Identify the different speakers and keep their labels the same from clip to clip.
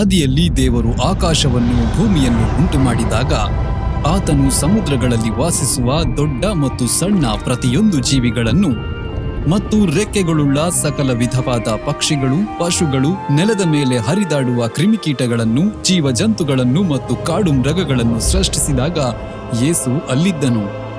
Speaker 1: ಆದಿಯಲ್ಲಿ ದೇವರು ಆಕಾಶವನ್ನು ಭೂಮಿಯನ್ನು ಉಂಟು ಮಾಡಿದಾಗ ಆತನು ಸಮುದ್ರಗಳಲ್ಲಿ ವಾಸಿಸುವ ದೊಡ್ಡ ಮತ್ತು ಸಣ್ಣ ಪ್ರತಿಯೊಂದು ಜೀವಿಗಳನ್ನು ಮತ್ತು ರೆಕ್ಕೆಗಳುಳ್ಳ ಸಕಲ ವಿಧವಾದ ಪಕ್ಷಿಗಳು, ಪಶುಗಳು, ನೆಲದ ಮೇಲೆ ಹರಿದಾಡುವ ಕ್ರಿಮಿಕೀಟಗಳನ್ನು, ಜೀವಜಂತುಗಳನ್ನು ಮತ್ತು ಕಾಡು ಮೃಗಗಳನ್ನು ಸೃಷ್ಟಿಸಿದಾಗ ಯೇಸು ಅಲ್ಲಿದ್ದನು.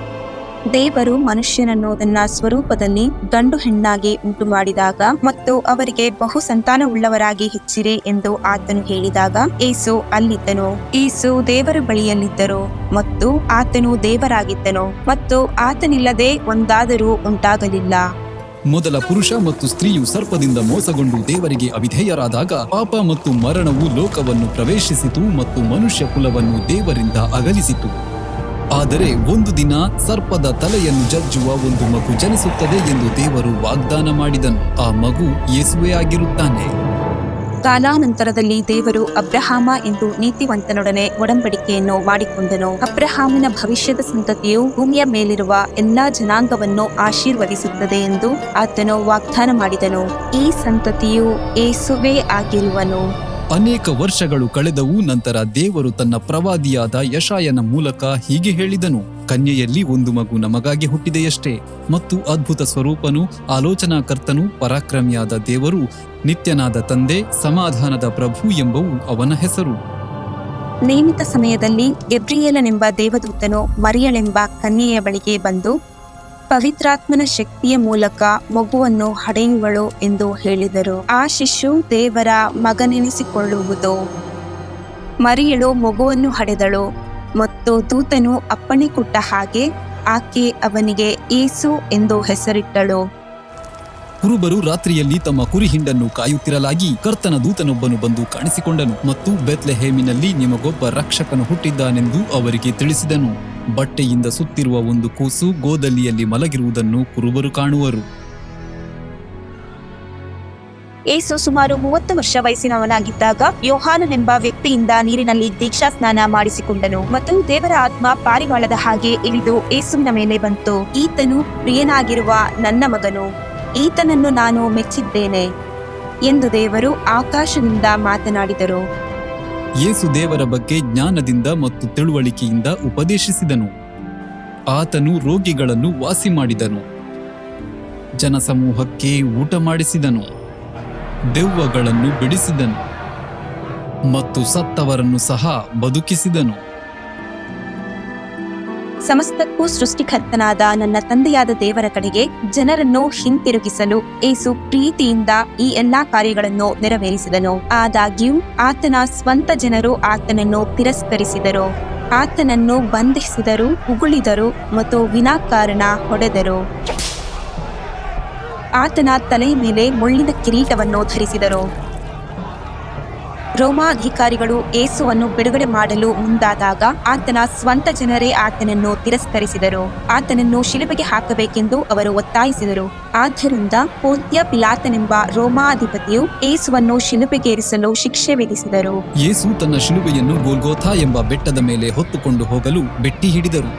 Speaker 2: ದೇವರು ಮನುಷ್ಯನನ್ನು ತನ್ನ ಸ್ವರೂಪದಲ್ಲಿ ಗಂಡು ಹೆಣ್ಣಾಗಿ ಉಂಟು ಮಾಡಿದಾಗ ಮತ್ತು ಅವರಿಗೆ ಬಹು ಸಂತಾನವುಳ್ಳವರಾಗಿ ಹೆಚ್ಚಿರಿ ಎಂದು ಆತನು ಹೇಳಿದಾಗ, ಏಸು ಅಲ್ಲಿದ್ದನು. ಏಸು ದೇವರ ಬಳಿಯಲ್ಲಿದ್ದರು ಮತ್ತು ಆತನು ದೇವರಾಗಿದ್ದನು ಮತ್ತು ಆತನಿಲ್ಲದೆ ಒಂದಾದರೂ ಉಂಟಾಗಲಿಲ್ಲ.
Speaker 1: ಮೊದಲ ಪುರುಷ ಮತ್ತು ಸ್ತ್ರೀಯು ಸರ್ಪದಿಂದ ಮೋಸಗೊಂಡು ದೇವರಿಗೆ ಅವಿಧೇಯರಾದಾಗ, ಪಾಪ ಮತ್ತು ಮರಣವು ಲೋಕವನ್ನು ಪ್ರವೇಶಿಸಿತು ಮತ್ತು ಮನುಷ್ಯ ಕುಲವನ್ನು ದೇವರಿಂದ ಅಗಲಿಸಿತು. ಆದರೆ ಒಂದು ದಿನ ಸರ್ಪದ ತಲೆಯನ್ನು ಜಜ್ಜುವ ಒಂದು ಮಗು ಜನಿಸುತ್ತದೆ ಎಂದು ದೇವರು ವಾಗ್ದಾನ ಮಾಡಿದನು. ಆ ಮಗು ಯೇಸುವೆ ಆಗಿರುತ್ತಾನೆ.
Speaker 2: ಕಾಲಾನಂತರದಲ್ಲಿ ದೇವರು ಅಬ್ರಹಾಮ ಎಂದು ನೀತಿವಂತನೊಡನೆ ಒಡಂಬಡಿಕೆಯನ್ನು ಮಾಡಿಕೊಂಡನು. ಅಬ್ರಹಾಮನ ಭವಿಷ್ಯದ ಸಂತತಿಯು ಭೂಮಿಯ ಮೇಲಿರುವ ಎಲ್ಲಾ ಜನಾಂಗವನ್ನು ಆಶೀರ್ವದಿಸುತ್ತದೆ ಎಂದು ಆತನು ವಾಗ್ದಾನ ಮಾಡಿದನು. ಈ ಸಂತತಿಯು ಏಸುವೆ ಆಗಿರುವನು.
Speaker 1: ಅನೇಕ ವರ್ಷಗಳು ಕಳೆದವು ನಂತರ ದೇವರು ತನ್ನ ಪ್ರವಾದಿಯಾದ ಯಶಾಯನ ಮೂಲಕ ಹೀಗೆ ಹೇಳಿದನು, ಕನ್ಯೆಯಲ್ಲಿ ಒಂದು ಮಗು ನಮಗಾಗಿ ಹುಟ್ಟಿದೆಯಷ್ಟೇ. ಮತ್ತು ಅದ್ಭುತ ಸ್ವರೂಪನು, ಆಲೋಚನಾಕರ್ತನು, ಪರಾಕ್ರಮಿಯಾದ ದೇವರು, ನಿತ್ಯನಾದ ತಂದೆ, ಸಮಾಧಾನದ ಪ್ರಭು ಎಂಬವು ಅವನ ಹೆಸರು.
Speaker 2: ನೇಮಿತ ಸಮಯದಲ್ಲಿ ಎಬ್ರಿಯೇಲನೆಂಬ ದೇವದೂತನು ಮರಿಯಳೆಂಬ ಕನ್ಯೆಯ ಬಳಿಗೆ ಬಂದು ಪವಿತ್ರಾತ್ಮನ ಶಕ್ತಿಯ ಮೂಲಕ ಮಗುವನ್ನು ಹಡೆಯುವಳು ಎಂದು ಹೇಳಿದರು. ಆ ಶಿಶು ದೇವರ ಮಗನೆನಿಸಿಕೊಳ್ಳುವುದು. ಮರಿಯಳು ಮಗುವನ್ನು ಹಡೆದಳು ಮತ್ತು ದೂತನು ಅಪ್ಪಣೆ ಕೊಟ್ಟ ಹಾಗೆ ಆಕೆ ಅವನಿಗೆ ಏಸು ಎಂದು ಹೆಸರಿಟ್ಟಳು.
Speaker 1: ಕುರುಬರು ರಾತ್ರಿಯಲ್ಲಿ ತಮ್ಮ ಕುರಿ ಹಿಂಡನ್ನು ಕಾಯುತ್ತಿರಲಾಗಿ ಕರ್ತನ ದೂತನೊಬ್ಬನು ಬಂದು ಕಾಣಿಸಿಕೊಂಡನು ಮತ್ತು ಬೆತ್ಲೆಹೇಮಿನಲ್ಲಿ ನಿಮಗೊಬ್ಬ ರಕ್ಷಕನು ಹುಟ್ಟಿದ್ದಾನೆಂದು ಅವರಿಗೆ ತಿಳಿಸಿದನು. ಬಟ್ಟೆಯಿಂದ ಸುತ್ತಿರುವ ಒಂದು ಕೂಸು ಗೋದಲಿಯಲ್ಲಿ ಮಲಗಿರುವುದನ್ನು ಕುರುಬರು ಕಾಣುವರು.
Speaker 2: ಏಸು ಸುಮಾರು ಮೂವತ್ತು ವರ್ಷ ವಯಸ್ಸಿನವನಾಗಿದ್ದಾಗ ಯೋಹಾನನೆಂಬ ವ್ಯಕ್ತಿಯಿಂದ ನೀರಿನಲ್ಲಿ ದೀಕ್ಷಾ ಸ್ನಾನ ಮಾಡಿಸಿಕೊಂಡನು ಮತ್ತು ದೇವರ ಆತ್ಮ ಪಾರಿವಾಳದ ಹಾಗೆ ಇಳಿದು ಏಸುವಿನ ಮೇಲೆ ಬಂತು. ಈತನು ಪ್ರಿಯನಾಗಿರುವ ನನ್ನ ಮಗನು, ಈತನನ್ನು ನಾನು ಮೆಚ್ಚಿದ್ದೇನೆ ಎಂದು ದೇವರು ಆಕಾಶದಿಂದ ಮಾತನಾಡಿದರು.
Speaker 1: ಯೇಸು ದೇವರ ಬಗ್ಗೆ ಜ್ಞಾನದಿಂದ ಮತ್ತು ತಿಳುವಳಿಕೆಯಿಂದ ಉಪದೇಶಿಸಿದನು. ಆತನು ರೋಗಿಗಳನ್ನು ವಾಸಿ ಮಾಡಿದನು ಜನಸಮೂಹಕ್ಕೆ ಊಟ ಮಾಡಿಸಿದನು. ದೆವ್ವಗಳನ್ನು ಬಿಡಿಸಿದನು. ಮತ್ತು ಸತ್ತವರನ್ನು ಸಹ ಬದುಕಿಸಿದನು.
Speaker 2: ಸಮಸ್ತಕ್ಕೂ ಸೃಷ್ಟಿಕರ್ತನಾದ ನನ್ನ ತಂದೆಯಾದ ದೇವರ ಕಡೆಗೆ ಜನರನ್ನು ಹಿಂತಿರುಗಿಸಲು ಏಸು ಪ್ರೀತಿಯಿಂದ ಈ ಎಲ್ಲಾ ಕಾರ್ಯಗಳನ್ನು ನೆರವೇರಿಸಿದನು. ಆದಾಗ್ಯೂ ಆತನ ಸ್ವಂತ ಜನರು ಆತನನ್ನು ತಿರಸ್ಕರಿಸಿದರು. ಆತನನ್ನು ಬಂಧಿಸಿದರು, ಉಗುಳಿದರು ಮತ್ತು ವಿನಾಕಾರಣ ಹೊಡೆದರು. ಆತನ ತಲೆ ಮೇಲೆ ಮುಳ್ಳಿನ ಕಿರೀಟವನ್ನು ಧರಿಸಿದರು. ರೋಮಾಧಿಕಾರಿಗಳು ಏಸುವನ್ನು ಬಿಡುಗಡೆ ಮಾಡಲು ಮುಂದಾದಾಗ ಆತನ ಸ್ವಂತ ಜನರೇ ಆತನನ್ನು ತಿರಸ್ಕರಿಸಿದರು. ಆತನನ್ನು ಶಿಲುಬೆಗೆ ಹಾಕಬೇಕೆಂದು ಅವರು ಒತ್ತಾಯಿಸಿದರು. ಆದ್ದರಿಂದ ಪೋತ್ಯ ಪಿಲಾತನೆಂಬ ರೋಮಾಧಿಪತಿಯು ಏಸುವನ್ನು ಶಿಲುಬೆಗೇರಿಸಲು ಶಿಕ್ಷೆ ವಿಧಿಸಿದರು.
Speaker 1: ಯೇಸು ತನ್ನ ಶಿಲುಬೆಯನ್ನು ಗೋಲ್ಗೋಥಾ ಎಂಬ ಬೆಟ್ಟದ ಮೇಲೆ ಹೊತ್ತುಕೊಂಡು ಹೋಗಲು ಬೆಟ್ಟಿ ಹಿಡಿದರು.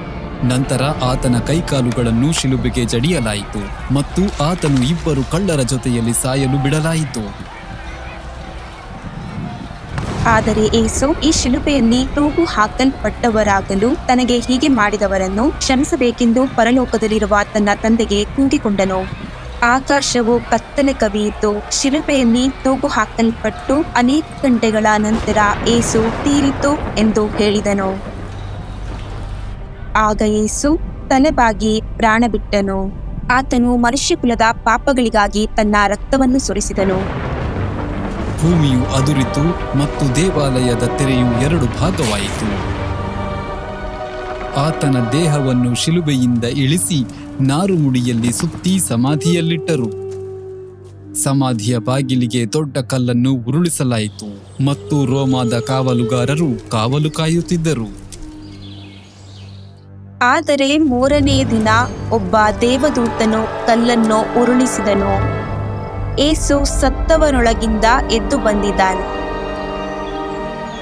Speaker 1: ನಂತರ ಆತನ ಕೈಕಾಲುಗಳನ್ನು ಶಿಲುಬೆಗೆ ಜಡಿಯಲಾಯಿತು ಮತ್ತು ಆತನು ಇಬ್ಬರು ಕಳ್ಳರ ಜೊತೆಯಲ್ಲಿ ಸಾಯಲು ಬಿಡಲಾಯಿತು.
Speaker 2: ಆದರೆ ಏಸು ಈ ಶಿಲುಬೆಯಲ್ಲಿ ತೂಗು ಹಾಕಲ್ಪಟ್ಟವರಾಗಲು ತನಗೆ ಹೀಗೆ ಮಾಡಿದವರನ್ನು ಕ್ಷಮಿಸಬೇಕೆಂದು ಪರಲೋಕದಲ್ಲಿರುವ ತನ್ನ ತಂದೆಗೆ ಕೂಗಿಕೊಂಡನು. ಆಕಾಶವು ಕತ್ತಲೆ ಕವಿಯಿತು. ಶಿಲುಬೆಯಲ್ಲಿ ತೂಗು ಹಾಕಲ್ಪಟ್ಟು ಅನೇಕ ಗಂಟೆಗಳ ನಂತರ ಏಸು ತೀರಿತು ಎಂದು ಹೇಳಿದನು. ಆಗ ಏಸು ತಲೆಬಾಗಿ ಪ್ರಾಣ ಬಿಟ್ಟನು ಆತನು ಮನುಷ್ಯ ಕುಲದ ಪಾಪಗಳಿಗಾಗಿ ತನ್ನ ರಕ್ತವನ್ನು ಸುರಿಸಿದನು.
Speaker 1: ಭೂಮಿಯು ಅದುರಿತು ಮತ್ತು ದೇವಾಲಯದ ತೆರೆಯು ಎರಡು ಭಾಗವಾಯಿತು. ಆತನ ದೇಹವನ್ನು ಶಿಲುಬೆಯಿಂದ ಇಳಿಸಿ ನಾರುಮುಡಿಯಲ್ಲಿ ಸುತ್ತಿ ಸಮಾಧಿಯಲ್ಲಿಟ್ಟರು. ಸಮಾಧಿಯ ಬಾಗಿಲಿಗೆ ದೊಡ್ಡ ಕಲ್ಲನ್ನು ಉರುಳಿಸಲಾಯಿತು ಮತ್ತು ರೋಮಾದ ಕಾವಲುಗಾರರು ಕಾವಲು ಕಾಯುತ್ತಿದ್ದರು.
Speaker 2: ಆದರೆ ಮೂರನೆಯ ದಿನ ಒಬ್ಬ ದೇವದೂತನು ಕಲ್ಲನ್ನು ಉರುಳಿಸಿದನು. ಏಸು ಸತ್ತವನೊಳಗಿಂದ ಎದ್ದು ಬಂದಿದ್ದಾನೆ.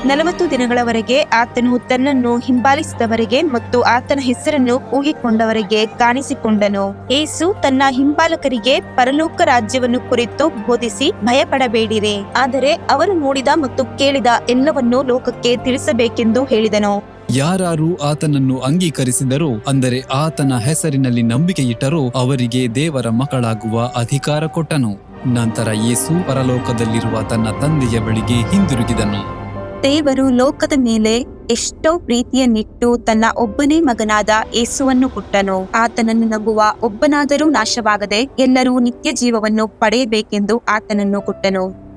Speaker 2: ನಲವತ್ತು ದಿನಗಳವರೆಗೆ ಆತನು ತನ್ನನ್ನು ಹಿಂಬಾಲಿಸಿದವರಿಗೆ ಮತ್ತು ಆತನ ಹೆಸರನ್ನು ಕೂಗಿಕೊಂಡವರಿಗೆ ಕಾಣಿಸಿಕೊಂಡನು. ಏಸು ತನ್ನ ಹಿಂಬಾಲಕರಿಗೆ ಪರಲೋಕ ರಾಜ್ಯವನ್ನು ಕುರಿತು ಬೋಧಿಸಿ ಭಯಪಡಬೇಡಿರಿ. ಆದರೆ ಅವರು ನೋಡಿದ ಮತ್ತು ಕೇಳಿದ ಎಲ್ಲವನ್ನೂ ಲೋಕಕ್ಕೆ ತಿಳಿಸಬೇಕೆಂದು ಹೇಳಿದನು.
Speaker 1: ಯಾರು ಆತನನ್ನು ಅಂಗೀಕರಿಸಿದರೋ, ಅಂದರೆ ಆತನ ಹೆಸರಿನಲ್ಲಿ ನಂಬಿಕೆ ಇಟ್ಟರೋ ಅವರಿಗೆ ದೇವರ ಮಕ್ಕಳಾಗುವ ಅಧಿಕಾರ ಕೊಟ್ಟನು. ನಂತರ ಯೇಸು ಪರಲೋಕದಲ್ಲಿರುವ ತನ್ನ ತಂದೆಯ ಬಳಿಗೆ ಹಿಂದಿರುಗಿದನು.
Speaker 2: ದೇವರು ಲೋಕದ ಮೇಲೆ ಎಷ್ಟೋ ಪ್ರೀತಿಯನ್ನಿಟ್ಟು ತನ್ನ ಒಬ್ಬನೇ ಮಗನಾದ ಯೇಸುವನ್ನು ಕೊಟ್ಟನು. ಆತನನ್ನು ನಂಬುವ ಒಬ್ಬನಾದರೂ ನಾಶವಾಗದೆ ಎಲ್ಲರೂ ನಿತ್ಯ ಜೀವವನ್ನು ಪಡೆಯಬೇಕೆಂದು ಆತನನ್ನು ಕೊಟ್ಟನು.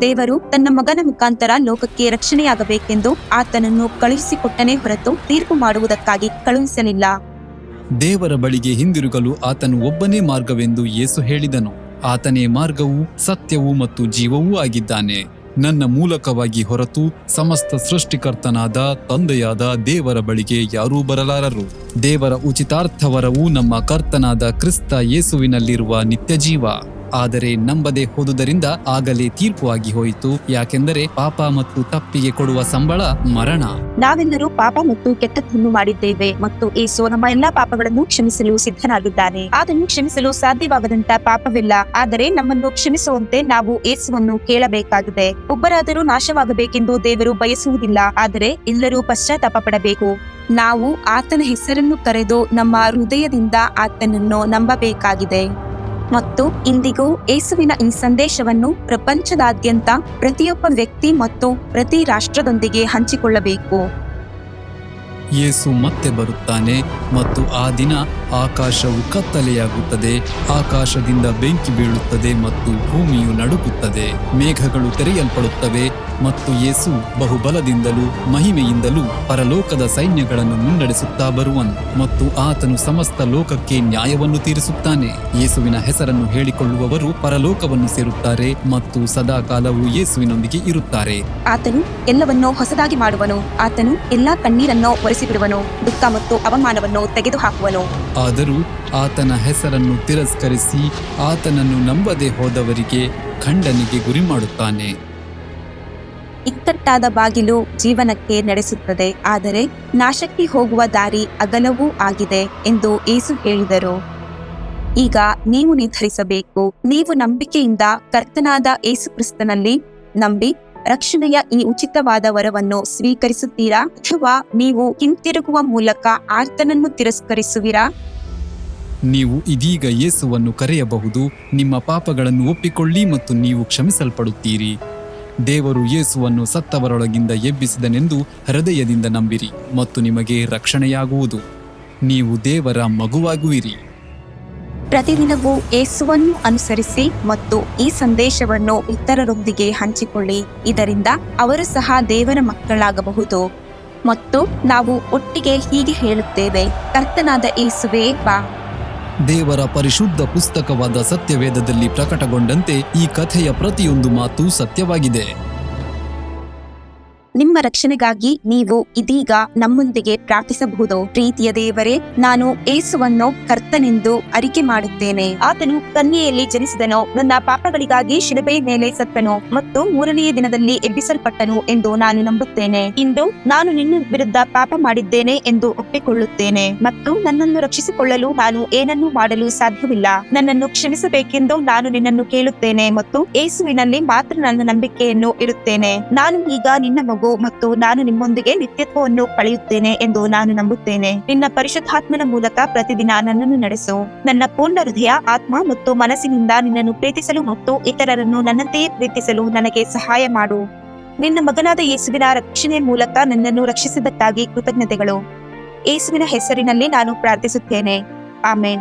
Speaker 2: ದೇವರು ತನ್ನ ಮಗನ ಮುಖಾಂತರ ಲೋಕಕ್ಕೆ ರಕ್ಷಣೆಯಾಗಬೇಕೆಂದು ಆತನನ್ನು ಕಳುಹಿಸಿಕೊಟ್ಟನೇ ಹೊರತು ತೀರ್ಪು ಮಾಡುವುದಕ್ಕಾಗಿ ಕಳುಹಿಸಲಿಲ್ಲ.
Speaker 1: ದೇವರ ಬಳಿಗೆ ಹಿಂದಿರುಗಲು ಆತನು ಒಬ್ಬನೇ ಮಾರ್ಗವೆಂದು ಯೇಸು ಹೇಳಿದನು. ಆತನೇ ಮಾರ್ಗವು, ಸತ್ಯವೂ ಮತ್ತು ಜೀವವೂ ಆಗಿದ್ದಾನೆ. ನನ್ನ ಮೂಲಕವಾಗಿ ಹೊರತು ಸಮಸ್ತ ಸೃಷ್ಟಿಕರ್ತನಾದ ತಂದೆಯಾದ ದೇವರ ಬಳಿಗೆ ಯಾರೂ ಬರಲಾರರು. ದೇವರ ಉಚಿತಾರ್ಥವರವು ನಮ್ಮ ಕರ್ತನಾದ ಕ್ರಿಸ್ತ ಯೇಸುವಿನಲ್ಲಿರುವ ನಿತ್ಯ ಜೀವ ಆದರೆ ನಂಬದೆ ಹೋದುದರಿಂದ ಆಗಲೇ ತೀರ್ಪು ಆಗಿ ಹೋಯಿತು. ಯಾಕೆಂದರೆ ಪಾಪ ಮತ್ತು ತಪ್ಪಿಗೆ ಕೊಡುವ ಸಂಬಳ ಮರಣ.
Speaker 2: ನಾವೆಲ್ಲರೂ ಪಾಪ ಮತ್ತು ಕೆಟ್ಟದ್ದನ್ನು ಮಾಡಿದ್ದೇವೆ ಮತ್ತು ಏಸು ನಮ್ಮ ಎಲ್ಲಾ ಪಾಪಗಳನ್ನು ಕ್ಷಮಿಸಲು ಸಿದ್ಧನಾಗಿದ್ದಾನೆ. ಅದನ್ನು ಕ್ಷಮಿಸಲು ಸಾಧ್ಯವಾಗದಂತ ಪಾಪವಿಲ್ಲ. ಆದರೆ ನಮ್ಮನ್ನು ಕ್ಷಮಿಸುವಂತೆ ನಾವು ಏಸುವನ್ನು ಕೇಳಬೇಕಾಗಿದೆ. ಒಬ್ಬರಾದರೂ ನಾಶವಾಗಬೇಕೆಂದು ದೇವರು ಬಯಸುವುದಿಲ್ಲ. ಆದರೆ ಎಲ್ಲರೂ ಪಶ್ಚಾತ್ತಾಪ ಪಡಬೇಕು ನಾವು ಆತನ ಹೆಸರನ್ನು ಕರೆದು ನಮ್ಮ ಹೃದಯದಿಂದ ಆತನನ್ನು ನಂಬಬೇಕಾಗಿದೆ. ಮತ್ತು ಇಂದಿಗೂ ಏಸುವಿನ ಈ ಸಂದೇಶವನ್ನು ಪ್ರಪಂಚದಾದ್ಯಂತ ಪ್ರತಿಯೊಬ್ಬ ವ್ಯಕ್ತಿ ಮತ್ತು ಪ್ರತಿ ರಾಷ್ಟ್ರದೊಂದಿಗೆ ಹಂಚಿಕೊಳ್ಳಬೇಕು.
Speaker 1: ಯೇಸು ಮತ್ತೆ ಬರುತ್ತಾನೆ ಮತ್ತು ಆ ದಿನ ಆಕಾಶವು ಕತ್ತಲೆಯಾಗುತ್ತದೆ, ಆಕಾಶದಿಂದ ಬೆಂಕಿ ಬೀಳುತ್ತದೆ ಮತ್ತು ಭೂಮಿಯು ನಡುಗುತ್ತದೆ ಮೇಘಗಳು ತೆರೆಯಲ್ಪಡುತ್ತವೆ ಮತ್ತು ಯೇಸು ಬಹುಬಲದಿಂದಲೂ ಮಹಿಮೆಯಿಂದಲೂ ಪರಲೋಕದ ಸೈನ್ಯಗಳನ್ನು ಮುನ್ನಡೆಸುತ್ತಾ ಬರುವನು ಮತ್ತು ಆತನು ಸಮಸ್ತ ಲೋಕಕ್ಕೆ ನ್ಯಾಯವನ್ನು ತೀರಿಸುತ್ತಾನೆ. ಯೇಸುವಿನ ಹೆಸರನ್ನು ಹೇಳಿಕೊಳ್ಳುವವರು ಪರಲೋಕವನ್ನು ಸೇರುತ್ತಾರೆ ಮತ್ತು ಸದಾಕಾಲವೂ ಯೇಸುವಿನೊಂದಿಗೆ ಇರುತ್ತಾರೆ.
Speaker 2: ಆತನು ಎಲ್ಲವನ್ನೂ ಹೊಸದಾಗಿ ಮಾಡುವನು. ಆತನು ಎಲ್ಲಾ ಕಣ್ಣೀರನ್ನು ಒರೆಸಿಬಿಡುವನು ದುಃಖ ಮತ್ತು ಅವಮಾನವನ್ನು ತೆಗೆದುಹಾಕುವನು.
Speaker 1: ಆದರೂ ಆತನ ಹೆಸರನ್ನು ತಿರಸ್ಕರಿಸಿ ಆತನನ್ನು ನಂಬದೆ ಹೋದವರಿಗೆ ಖಂಡನೆಗೆ ಗುರಿ ಮಾಡುತ್ತಾನೆ
Speaker 2: ಇಕ್ಕಟ್ಟಾದ ಬಾಗಿಲು ಜೀವನಕ್ಕೆ ನಡೆಸುತ್ತದೆ ಆದರೆ ನಾಶಕ್ಕೆ ಹೋಗುವ ದಾರಿ ಅಗಲವೂ ಆಗಿದೆ ಎಂದು ಏಸು ಹೇಳಿದರು. ಈಗ ನೀವು ನಿರ್ಧರಿಸಬೇಕು ನೀವು ನಂಬಿಕೆಯಿಂದ ಕರ್ತನಾದ ಏಸು ಕ್ರಿಸ್ತನಲ್ಲಿ ನಂಬಿ ರಕ್ಷಣೆಯ ಈ ಉಚಿತವಾದ ವರವನ್ನು ಸ್ವೀಕರಿಸುತ್ತೀರಾ? ಅಥವಾ ನೀವು ಹಿಂತಿರುಗುವ ಮೂಲಕ ಆರ್ತನನ್ನು ತಿರಸ್ಕರಿಸುವಿರಾ?
Speaker 1: ನೀವು ಇದೀಗ ಯೇಸುವನ್ನು ಕರೆಯಬಹುದು, ನಿಮ್ಮ ಪಾಪಗಳನ್ನು ಒಪ್ಪಿಕೊಳ್ಳಿ ಮತ್ತು ನೀವು ಕ್ಷಮಿಸಲ್ಪಡುತ್ತೀರಿ. ದೇವರು ಯೇಸುವನ್ನು ಸತ್ತವರೊಳಗಿಂದ ಎಬ್ಬಿಸಿದನೆಂದು ಹೃದಯದಿಂದ ನಂಬಿರಿ ಮತ್ತು ನಿಮಗೆ ರಕ್ಷಣೆಯಾಗುವುದು. ನೀವು ದೇವರ ಮಗುವಾಗುವಿರಿ
Speaker 2: ಪ್ರತಿದಿನವೂ ಏಸುವನ್ನು ಅನುಸರಿಸಿ ಮತ್ತು ಈ ಸಂದೇಶವನ್ನು ಇತರರೊಂದಿಗೆ ಹಂಚಿಕೊಳ್ಳಿ. ಇದರಿಂದ ಅವರು ಸಹ ದೇವರ ಮಕ್ಕಳಾಗಬಹುದು. ಮತ್ತು ನಾವು ಒಟ್ಟಿಗೆ ಹೀಗೆ ಹೇಳುತ್ತೇವೆ, ಕರ್ತನಾದ ಏಸುವೇ ಬಾ.
Speaker 1: ದೇವರ ಪರಿಶುದ್ಧ ಪುಸ್ತಕವಾದ ಸತ್ಯವೇದದಲ್ಲಿ ಪ್ರಕಟಗೊಂಡಂತೆ ಈ ಕಥೆಯ ಪ್ರತಿಯೊಂದು ಮಾತು ಸತ್ಯವಾಗಿದೆ.
Speaker 2: ನಿಮ್ಮ ರಕ್ಷಣೆಗಾಗಿ ನೀವು ಇದೀಗ ನಮ್ಮೊಂದಿಗೆ ಪ್ರಾರ್ಥಿಸಬಹುದು. ಪ್ರೀತಿಯ ದೇವರೇ, ನಾನು ಏಸುವನ್ನು ಕರ್ತನೆಂದು ಅರಿಕೆ ಮಾಡುತ್ತೇನೆ. ಆತನು ಕನ್ಯೆಯಲ್ಲಿ ಜನಿಸಿದನು, ನನ್ನ ಪಾಪಗಳಿಗಾಗಿ ಶಿಲುಬೆ ಮೇಲೆ ಸತ್ತನು ಮತ್ತು ಮೂರನೆಯ ದಿನದಲ್ಲಿ ಎಬ್ಬಿಸಲ್ಪಟ್ಟನು ಎಂದು ನಾನು ನಂಬುತ್ತೇನೆ. ಇಂದು ನಾನು ನಿನ್ನ ವಿರುದ್ಧ ಪಾಪ ಮಾಡಿದ್ದೇನೆ ಎಂದು ಒಪ್ಪಿಕೊಳ್ಳುತ್ತೇನೆ ಮತ್ತು ನನ್ನನ್ನು ರಕ್ಷಿಸಿಕೊಳ್ಳಲು ನಾನು ಏನನ್ನೂ ಮಾಡಲು ಸಾಧ್ಯವಿಲ್ಲ. ನನ್ನನ್ನು ಕ್ಷಮಿಸಬೇಕೆಂದು ನಾನು ನಿನ್ನನ್ನು ಕೇಳುತ್ತೇನೆ ಮತ್ತು ಏಸುವಿನಲ್ಲಿ ಮಾತ್ರ ನನ್ನ ನಂಬಿಕೆಯನ್ನು ಇಡುತ್ತೇನೆ. ನಾನು ಈಗ ನಿನ್ನ ಮತ್ತು ನಾನು ನಿಮ್ಮೊಂದಿಗೆ ನಿತ್ಯತ್ವವನ್ನು ಕಳೆಯುತ್ತೇನೆ ಎಂದು ನಾನು ನಂಬುತ್ತೇನೆ. ನಿನ್ನ ಪರಿಶುದ್ಧಾತ್ಮನ ಮೂಲಕ ಪ್ರತಿದಿನ ನನ್ನನ್ನು ನಡೆಸು. ನನ್ನ ಪೂರ್ಣ ಹೃದಯ, ಆತ್ಮ ಮತ್ತು ಮನಸ್ಸಿನಿಂದ ನಿನ್ನನ್ನು ಪ್ರೀತಿಸಲು ಮತ್ತು ಇತರರನ್ನು ನನ್ನಂತೆಯೇ ಪ್ರೀತಿಸಲು ನನಗೆ ಸಹಾಯ ಮಾಡು. ನಿನ್ನ ಮಗನಾದ ಯೇಸುವಿನ ರಕ್ಷಣೆ ಮೂಲಕ ನನ್ನನ್ನು ರಕ್ಷಿಸಿದ್ದಕ್ಕಾಗಿ ಕೃತಜ್ಞತೆಗಳು. ಯೇಸುವಿನ ಹೆಸರಿನಲ್ಲಿ ನಾನು ಪ್ರಾರ್ಥಿಸುತ್ತೇನೆ. ಆಮೇನ್.